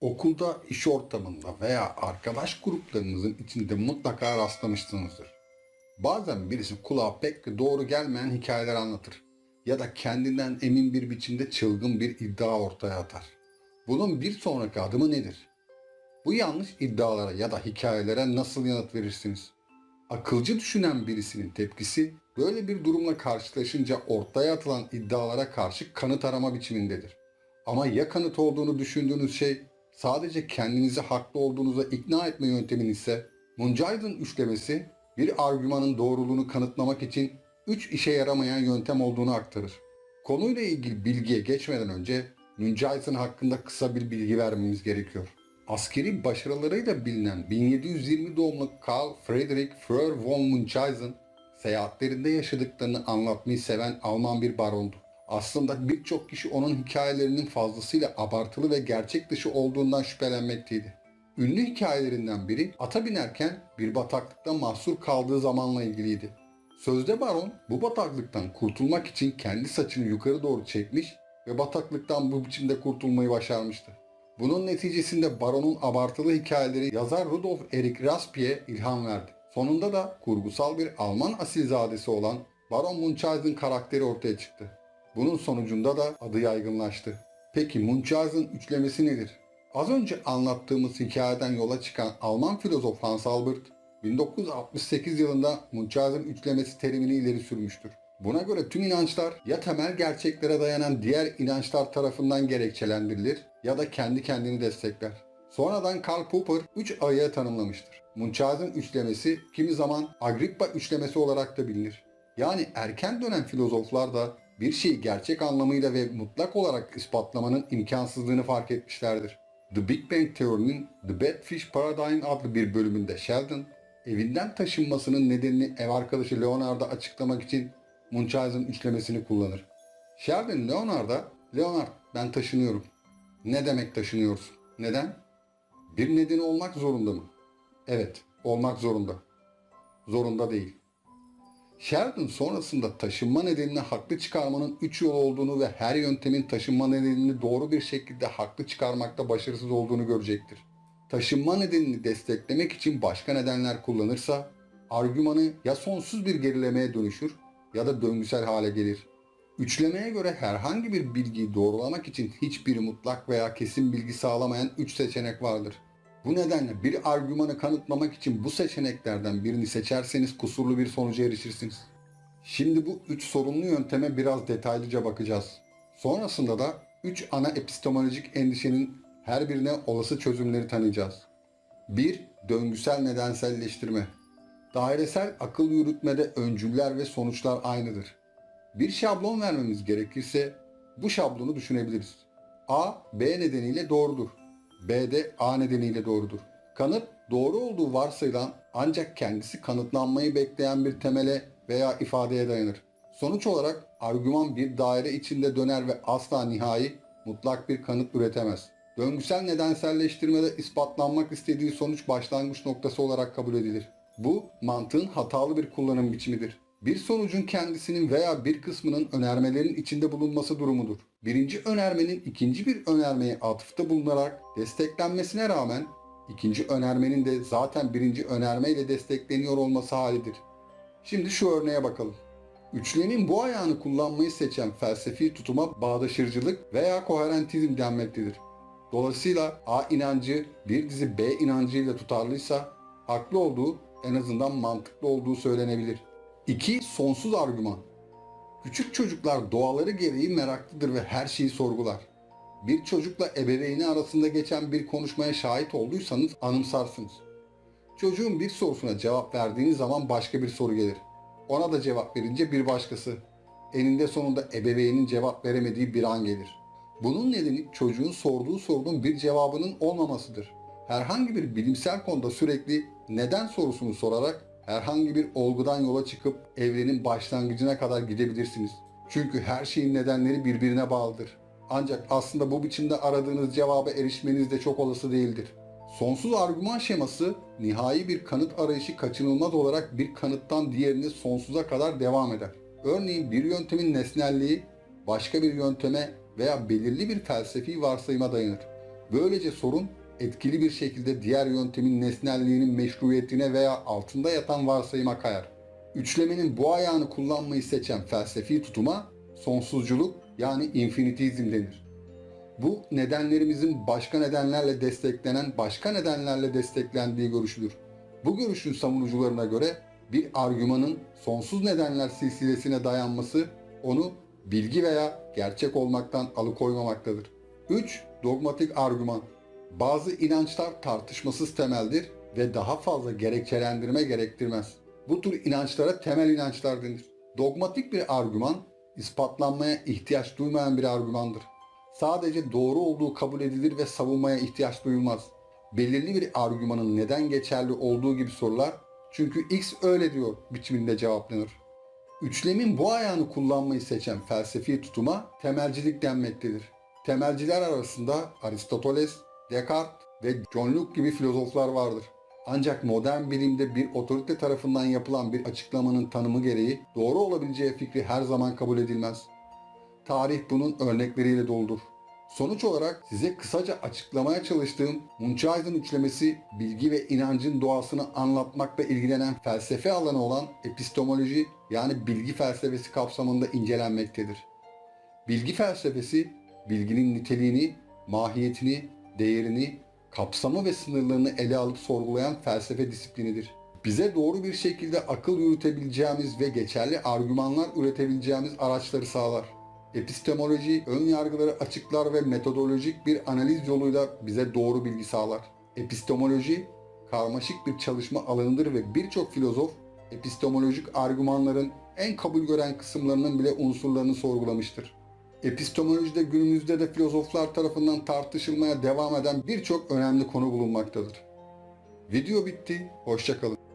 Okulda, iş ortamında veya arkadaş gruplarınızın içinde mutlaka rastlamışsınızdır. Bazen birisi kulağa pek doğru gelmeyen hikayeler anlatır ya da kendinden emin bir biçimde çılgın bir iddia ortaya atar. Bunun bir sonraki adımı nedir? Bu yanlış iddialara ya da hikayelere nasıl yanıt verirsiniz? Akılcı düşünen birisinin tepkisi böyle bir durumla karşılaşınca ortaya atılan iddialara karşı kanıt arama biçimindedir. Ama ya kanıt olduğunu düşündüğünüz şey sadece kendinizi haklı olduğunuza ikna etme yöntemin ise Munchausen üçlemesi bir argümanın doğruluğunu kanıtlamak için üç işe yaramayan yöntem olduğunu aktarır. Konuyla ilgili bilgiye geçmeden önce Munchausen hakkında kısa bir bilgi vermemiz gerekiyor. Askeri başarılarıyla bilinen 1720 doğumlu Karl Friedrich Führer von Munchausen, seyahatlerinde yaşadıklarını anlatmayı seven Alman bir barondu. Aslında birçok kişi onun hikayelerinin fazlasıyla abartılı ve gerçek dışı olduğundan şüphelenmekteydi. Ünlü hikayelerinden biri ata binerken bir bataklıkta mahsur kaldığı zamanla ilgiliydi. Sözde baron bu bataklıktan kurtulmak için kendi saçını yukarı doğru çekmiş ve bataklıktan bu biçimde kurtulmayı başarmıştı. Bunun neticesinde baronun abartılı hikayeleri yazar Rudolf Erich Raspie ilham verdi. Sonunda da kurgusal bir Alman asilzadesi olan Baron Munchausen karakteri ortaya çıktı. Bunun sonucunda da adı yaygınlaştı. Peki Munchausen üçlemesi nedir? Az önce anlattığımız hikayeden yola çıkan Alman filozof Hans Albert, 1968 yılında Munchausen üçlemesi terimini ileri sürmüştür. Buna göre tüm inançlar ya temel gerçeklere dayanan diğer inançlar tarafından gerekçelendirilir ya da kendi kendini destekler. Sonradan Karl Popper üç ayağı tanımlamıştır. Munchausen üçlemesi kimi zaman Agrippa üçlemesi olarak da bilinir. Yani erken dönem filozoflar da bir şeyi gerçek anlamıyla ve mutlak olarak ispatlamanın imkansızlığını fark etmişlerdir. The Big Bang teorinin The Bad Fish Paradigm adlı bir bölümünde Sheldon, evinden taşınmasının nedenini ev arkadaşı Leonard'a açıklamak için Munchausen üçlemesini kullanır. Sheldon Leonard'a, Leonard ben taşınıyorum. Ne demek taşınıyorsun? Neden? Bir nedeni olmak zorunda mı? Evet, olmak zorunda. Zorunda değil. Sheldon sonrasında taşınma nedenini haklı çıkarmanın üç yol olduğunu ve her yöntemin taşınma nedenini doğru bir şekilde haklı çıkarmakta başarısız olduğunu görecektir. Taşınma nedenini desteklemek için başka nedenler kullanırsa, argümanı ya sonsuz bir gerilemeye dönüşür ya da döngüsel hale gelir. Üçlemeye göre herhangi bir bilgiyi doğrulamak için hiçbir mutlak veya kesin bilgi sağlamayan üç seçenek vardır. Bu nedenle bir argümanı kanıtlamak için bu seçeneklerden birini seçerseniz kusurlu bir sonuca erişirsiniz. Şimdi bu üç sorunlu yönteme biraz detaylıca bakacağız. Sonrasında da üç ana epistemolojik endişenin her birine olası çözümleri tanıyacağız. 1. Döngüsel nedenselleştirme. Dairesel akıl yürütmede öncüller ve sonuçlar aynıdır. Bir şablon vermemiz gerekirse bu şablonu düşünebiliriz. A, B nedeniyle doğrudur. B de A nedeniyle doğrudur. Kanıt doğru olduğu varsayılan ancak kendisi kanıtlanmayı bekleyen bir temele veya ifadeye dayanır. Sonuç olarak argüman bir daire içinde döner ve asla nihai, mutlak bir kanıt üretemez. Döngüsel nedenselleştirmede ispatlanmak istediği sonuç başlangıç noktası olarak kabul edilir. Bu mantığın hatalı bir kullanım biçimidir. Bir sonucun kendisinin veya bir kısmının önermelerin içinde bulunması durumudur. Birinci önermenin ikinci bir önermeye atıfta bulunarak desteklenmesine rağmen ikinci önermenin de zaten birinci önermeyle destekleniyor olması halidir. Şimdi şu örneğe bakalım. Üçlemin bu ayağını kullanmayı seçen felsefi tutuma bağdaşırcılık veya koherentizm denmektedir. Dolayısıyla A inancı bir dizi B inancıyla tutarlıysa haklı olduğu en azından mantıklı olduğu söylenebilir. 2. Sonsuz argüman. Küçük çocuklar doğaları gereği meraklıdır ve her şeyi sorgular. Bir çocukla ebeveyni arasında geçen bir konuşmaya şahit olduysanız anımsarsınız. Çocuğun bir sorusuna cevap verdiğiniz zaman başka bir soru gelir. Ona da cevap verince bir başkası. Eninde sonunda ebeveynin cevap veremediği bir an gelir. Bunun nedeni çocuğun sorduğu sorunun bir cevabının olmamasıdır. Herhangi bir bilimsel konuda sürekli neden sorusunu sorarak herhangi bir olgudan yola çıkıp evrenin başlangıcına kadar gidebilirsiniz. Çünkü her şeyin nedenleri birbirine bağlıdır. Ancak aslında bu biçimde aradığınız cevaba erişmeniz de çok olası değildir. Sonsuz argüman şeması nihai bir kanıt arayışı kaçınılmaz olarak bir kanıttan diğerine sonsuza kadar devam eder. Örneğin bir yöntemin nesnelliği başka bir yönteme veya belirli bir felsefi varsayıma dayanır. Böylece sorun etkili bir şekilde diğer yöntemin nesnelliğinin meşruiyetine veya altında yatan varsayıma kayar. Üçlemenin bu ayağını kullanmayı seçen felsefi tutuma sonsuzculuk yani infinitizm denir. Bu nedenlerimizin başka nedenlerle desteklenen başka nedenlerle desteklendiği görüşüdür. Bu görüşün savunucularına göre bir argümanın sonsuz nedenler silsilesine dayanması onu bilgi veya gerçek olmaktan alıkoymamaktadır. 3. Dogmatik argüman. Bazı inançlar tartışmasız temeldir ve daha fazla gerekçelendirme gerektirmez. Bu tür inançlara temel inançlar denir. Dogmatik bir argüman, ispatlanmaya ihtiyaç duymayan bir argümandır. Sadece doğru olduğu kabul edilir ve savunmaya ihtiyaç duyulmaz. Belirli bir argümanın neden geçerli olduğu gibi sorular, çünkü X öyle diyor biçiminde cevaplanır. Üçlemin bu ayağını kullanmayı seçen felsefi tutuma temelcilik denmektedir. Temelciler arasında Aristoteles, Descartes ve John Locke gibi filozoflar vardır. Ancak modern bilimde bir otorite tarafından yapılan bir açıklamanın tanımı gereği doğru olabileceği fikri her zaman kabul edilmez. Tarih bunun örnekleriyle doludur. Sonuç olarak size kısaca açıklamaya çalıştığım Munchausen üçlemesi bilgi ve inancın doğasını anlatmakla ilgilenen felsefe alanı olan epistemoloji yani bilgi felsefesi kapsamında incelenmektedir. Bilgi felsefesi bilginin niteliğini, mahiyetini, değerini, kapsamı ve sınırlarını ele alıp sorgulayan felsefe disiplinidir. Bize doğru bir şekilde akıl yürütebileceğimiz ve geçerli argümanlar üretebileceğimiz araçları sağlar. Epistemoloji, ön yargıları açıklar ve metodolojik bir analiz yoluyla bize doğru bilgi sağlar. Epistemoloji, karmaşık bir çalışma alanıdır ve birçok filozof epistemolojik argümanların en kabul gören kısımlarının bile unsurlarını sorgulamıştır. Epistemolojide günümüzde de filozoflar tarafından tartışılmaya devam eden birçok önemli konu bulunmaktadır. Video bitti, hoşçakalın.